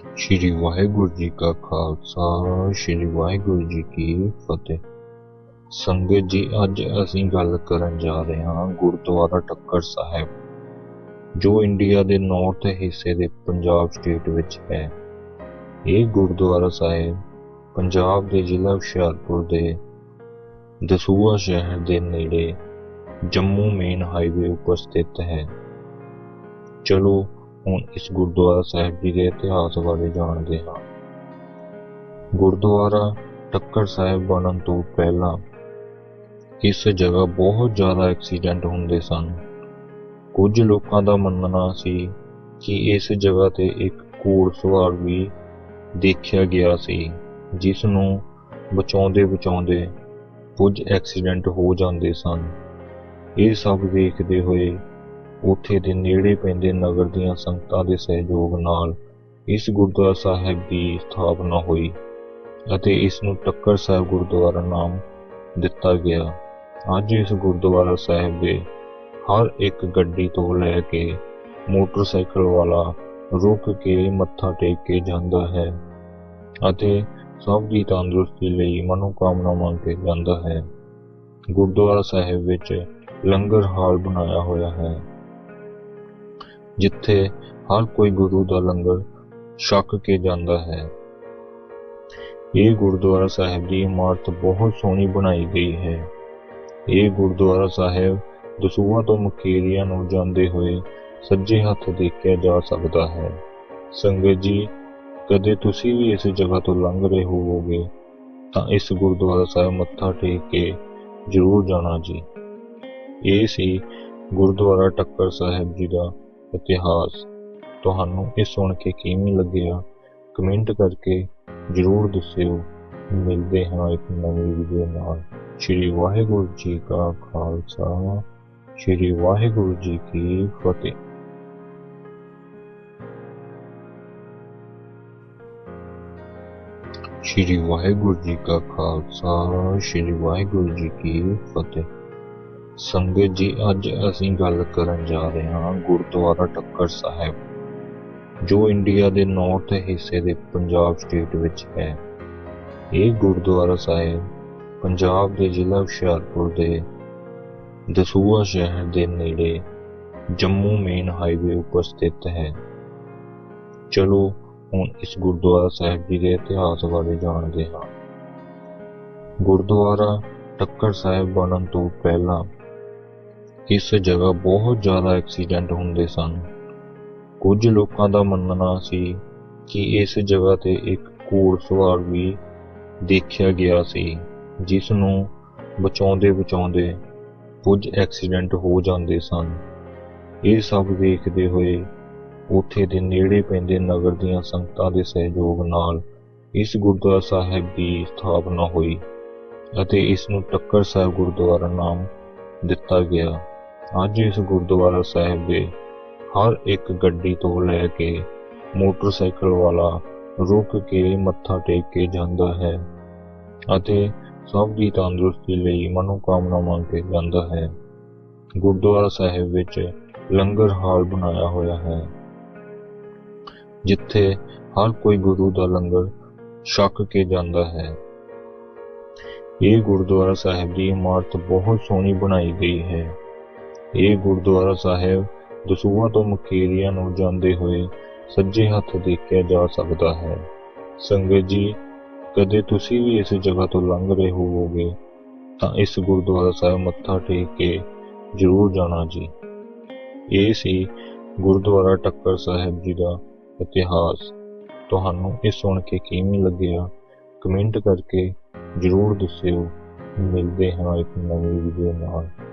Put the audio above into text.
ਸ਼੍ਰੀ ਵਾਹਿਗੁਰੂ ਜੀ ਕਾ ਖਾਲਸਾ, ਸ਼੍ਰੀ ਵਾਹਿਗੁਰੂ ਜੀ ਕੀ ਫਤਿਹ। ਸੰਗਤ ਜੀ, ਅੱਜ ਅਸੀਂ ਗੱਲ ਕਰਨ ਜਾ ਰਹੇ ਹਾਂ ਗੁਰਦੁਆਰਾ ਟੱਕਰ ਸਾਹਿਬ, ਜੋ ਇੰਡੀਆ ਦੇ ਨਾਰਥ ਹਿੱਸੇ ਦੇ ਪੰਜਾਬ ਸਟੇਟ ਵਿੱਚ ਹੈ। ਇਹ ਗੁਰਦੁਆਰਾ ਸਾਹਿਬ ਪੰਜਾਬ ਦੇ ਜ਼ਿਲ੍ਹਾ ਹੁਸ਼ਿਆਰਪੁਰ ਦੇ ਦਸੂਹਾ ਸ਼ਹਿਰ ਦੇ ਨੇੜੇ ਜੰਮੂ ਮੇਨ ਹਾਈਵੇ ਉੱਪਰ ਸਥਿਤ ਹੈ। ਚਲੋ ਹੁਣ ਇਸ ਗੁਰਦੁਆਰਾ ਸਾਹਿਬ ਜੀ ਦੇ ਇਤਿਹਾਸ ਬਾਰੇ ਜਾਣਦੇ ਹਾਂ। ਗੁਰਦੁਆਰਾ ਟੱਕਰ ਸਾਹਿਬ ਬਣਨ ਤੋਂ ਪਹਿਲਾਂ ਇਸ ਜਗ੍ਹਾ ਬਹੁਤ ਜ਼ਿਆਦਾ ਐਕਸੀਡੈਂਟ ਹੁੰਦੇ ਸਨ। ਕੁਝ ਲੋਕਾਂ ਦਾ ਮੰਨਣਾ ਸੀ ਕਿ ਇਸ ਜਗ੍ਹਾ ਤੇ ਇੱਕ ਘੋੜ ਸਵਾਰ ਵੀ ਦੇਖਿਆ ਗਿਆ ਸੀ, ਜਿਸ ਨੂੰ ਬਚਾਉਂਦੇ ਬਚਾਉਂਦੇ ਕੁਝ ਐਕਸੀਡੈਂਟ ਹੋ ਜਾਂਦੇ ਸਨ। ਇਹ ਸਭ ਦੇਖਦੇ ਹੋਏ ਉੱਥੇ ਦੇ ਨੇੜੇ ਪੈਂਦੇ ਨਗਰ ਦੀਆਂ ਸੰਗਤਾਂ ਦੇ ਸਹਿਯੋਗ ਨਾਲ ਇਸ ਗੁਰਦੁਆਰਾ ਸਾਹਿਬ ਦੀ ਸਥਾਪਨਾ ਹੋਈ ਅਤੇ ਇਸ ਨੂੰ ਟੱਕਰ ਸਾਹਿਬ ਗੁਰਦੁਆਰਾ ਨਾਮ ਦਿੱਤਾ ਗਿਆ। ਅੱਜ ਇਸ ਗੁਰਦੁਆਰਾ ਸਾਹਿਬ ਦੇ ਹਰ ਇੱਕ ਗੱਡੀ ਤੋਂ ਲੈ ਕੇ ਮੋਟਰਸਾਈਕਲ ਵਾਲਾ ਰੁਕ ਕੇ ਮੱਥਾ ਟੇਕ ਕੇ ਜਾਂਦਾ ਹੈ ਅਤੇ ਸਭ ਦੀ ਤੰਦਰੁਸਤੀ ਲਈ ਮਨੋਕਾਮਨਾ ਮੰਗ ਕੇ ਜਾਂਦਾ ਹੈ। ਗੁਰਦੁਆਰਾ ਸਾਹਿਬ ਵਿੱਚ ਲੰਗਰ ਹਾਲ ਬਣਾਇਆ ਹੋਇਆ ਹੈ। ਜਿੱਥੇ ਹਰ ਕੋਈ ਗੁਰੂ ਦਾ ਲੰਗਰ ਛਕ ਕੇ ਜਾਂਦਾ ਹੈ। ਇਹ ਗੁਰਦੁਆਰਾ ਸਾਹਿਬ ਦੀ ਇਮਾਰਤ ਬਹੁਤ ਸੋਹਣੀ ਬਣਾਈ ਗਈ ਹੈ। ਇਹ ਗੁਰਦੁਆਰਾ ਸਾਹਿਬ ਦਸੂਹਾ ਤੋਂ ਮਕੇਰੀਆ ਨੂੰ ਜਾਂਦੇ ਹੋਏ ਸੱਜੇ ਹੱਥ ਦੇਖਿਆ ਜਾ ਸਕਦਾ ਹੈ। ਸੰਗਤ ਜੀ, ਕਦੇ ਤੁਸੀਂ ਵੀ ਇਸ ਜਗ੍ਹਾ ਤੋਂ ਲੰਘ ਰਹੇ ਹੋਵੋਗੇ, ਤਾਂ ਇਸ ਗੁਰਦੁਆਰਾ ਸਾਹਿਬ ਮੱਥਾ ਟੇਕ ਕੇ ਜ਼ਰੂਰ ਜਾਣਾ ਜੀ। ਇਹ ਸੀ ਗੁਰਦੁਆਰਾ ਟੱਕਰ ਸਾਹਿਬ ਜੀ ਦਾ ਇਤਿਹਾਸ ਤੁਹਾਨੂੰ ਇਹ ਸੁਣ ਕੇ ਕਿਵੇਂ ਲੱਗਿਆ ਕਮੈਂਟ ਕਰਕੇ ਜ਼ਰੂਰ ਦੱਸਿਓ। ਮਿਲਦੇ ਹਾਂ ਇੱਕ ਨਵੀਂ ਵੀਡੀਓ ਨਾਲ। ਸ਼੍ਰੀ ਵਾਹਿਗੁਰੂ ਜੀ ਕਾ ਖਾਲਸਾ। ਸ਼੍ਰੀ ਵਾਹਿਗੁਰੂ ਜੀ ਕੀ ਫਤਿਹ। ਸ਼੍ਰੀ ਵਾਹਿਗੁਰੂ ਜੀ ਕਾ ਖਾਲਸਾ। ਸ਼੍ਰੀ ਵਾਹਿਗੁਰੂ ਜੀ ਕੀ ਫਤਿਹ। ਸੰਗਤ ਜੀ, ਅੱਜ ਅਸੀਂ ਗੱਲ ਕਰਨ ਜਾ ਰਹੇ ਹਾਂ ਗੁਰਦੁਆਰਾ ਟੱਕਰ ਸਾਹਿਬ, ਜੋ ਇੰਡੀਆ ਦੇ ਨਾਰਥ ਹਿੱਸੇ ਦੇ ਪੰਜਾਬ ਸਟੇਟ ਵਿੱਚ ਹੈ। ਇਹ ਗੁਰਦੁਆਰਾ ਸਾਹਿਬ ਪੰਜਾਬ ਦੇ ਜ਼ਿਲ੍ਹਾ ਹੁਸ਼ਿਆਰਪੁਰ ਦੇ ਦਸੂਆ ਸ਼ਹਿਰ ਦੇ ਨੇੜੇ ਜੰਮੂ ਮੇਨ ਹਾਈਵੇ ਉੱਪਰ ਸਥਿਤ ਹੈ। ਚਲੋ, ਹੁਣ ਇਸ ਗੁਰਦੁਆਰਾ ਸਾਹਿਬ ਜੀ ਦੇ ਇਤਿਹਾਸ ਬਾਰੇ ਜਾਣਦੇ ਹਾਂ। ਗੁਰਦੁਆਰਾ ਟੱਕਰ ਸਾਹਿਬ ਬਣਨ ਤੋਂ ਪਹਿਲਾਂ ਇਸ ਜਗ੍ਹਾ ਬਹੁਤ ਜ਼ਿਆਦਾ ਐਕਸੀਡੈਂਟ ਹੁੰਦੇ ਸਨ। ਕੁਝ ਲੋਕਾਂ ਦਾ ਮੰਨਣਾ ਸੀ ਕਿ ਇਸ ਜਗ੍ਹਾ ਤੇ ਇੱਕ ਘੋੜਸਵਾਰ ਵੀ ਦੇਖਿਆ ਗਿਆ ਸੀ, ਜਿਸ ਨੂੰ ਬਚਾਉਂਦੇ ਬਚਾਉਂਦੇ ਕੁਝ ਐਕਸੀਡੈਂਟ ਹੋ ਜਾਂਦੇ ਸਨ। ਇਹ ਸਭ ਦੇਖਦੇ ਹੋਏ ਉੱਥੇ ਦੇ ਨੇੜੇ ਪੈਂਦੇ ਨਗਰ ਦੀਆਂ ਸੰਗਤਾਂ ਦੇ ਸਹਿਯੋਗ ਨਾਲ ਇਸ ਗੁਰਦੁਆਰਾ ਸਾਹਿਬ ਦੀ ਸਥਾਪਨਾ ਹੋਈ ਅਤੇ ਇਸ ਨੂੰ ਟੱਕਰ ਸਾਹਿਬ ਗੁਰਦੁਆਰਾ ਨਾਮ ਦਿੱਤਾ ਗਿਆ। ਅੱਜ ਇਸ ਗੁਰਦੁਆਰਾ ਸਾਹਿਬ ਦੇ ਹਰ ਇੱਕ ਗੱਡੀ ਤੋਂ ਲੈ ਕੇ ਮੋਟਰਸਾਈਕਲ ਵਾਲਾ ਰੁਕ ਕੇ ਮੱਥਾ ਟੇਕ ਕੇ ਜਾਂਦਾ ਹੈ ਅਤੇ ਸਭ ਦੀ ਤੰਦਰੁਸਤੀ ਲਈ ਮਨੋਕਾਮਨਾ ਮੰਗ ਕੇ ਜਾਂਦਾ ਹੈ। ਗੁਰਦੁਆਰਾ ਸਾਹਿਬ ਵਿੱਚ ਲੰਗਰ ਹਾਲ ਬਣਾਇਆ ਹੋਇਆ ਹੈ, ਜਿੱਥੇ ਹਰ ਕੋਈ ਗੁਰੂ ਦਾ ਲੰਗਰ ਛਕ ਕੇ ਜਾਂਦਾ ਹੈ। ਇਹ ਗੁਰਦੁਆਰਾ ਸਾਹਿਬ ਦੀ ਇਮਾਰਤ ਬਹੁਤ ਸੋਹਣੀ ਬਣਾਈ ਗਈ ਹੈ। ਇਹ ਗੁਰਦੁਆਰਾ ਸਾਹਿਬ ਦਸੂਹਾ ਤੋਂ ਮਕੇਰੀਆ ਨੂੰ ਜਾਂਦੇ ਹੋਏ ਸੱਜੇ ਹੱਥ ਦੇਖਿਆ ਜਾ ਸਕਦਾ ਹੈ। ਸੰਗਤ ਜੀ, ਕਦੇ ਤੁਸੀਂ ਵੀ ਇਸ ਜਗ੍ਹਾ ਤੋਂ ਲੰਘ ਰਹੇ ਹੋਵੋਗੇ, ਤਾਂ ਇਸ ਗੁਰਦੁਆਰਾ ਸਾਹਿਬ ਮੱਥਾ ਟੇਕ ਕੇ ਜ਼ਰੂਰ ਜਾਣਾ ਜੀ। ਇਹ ਸੀ ਗੁਰਦੁਆਰਾ ਟੱਕਰ ਸਾਹਿਬ ਜੀ ਦਾ ਇਤਿਹਾਸ। ਤੁਹਾਨੂੰ ਇਹ ਸੁਣ ਕੇ ਕਿਵੇਂ ਲੱਗਿਆ, ਕਮੈਂਟ ਕਰਕੇ ਜ਼ਰੂਰ ਦੱਸਿਓ। ਮਿਲਦੇ ਹਾਂ ਇੱਕ ਨਵੀਂ ਵੀਡੀਓ ਨਾਲ।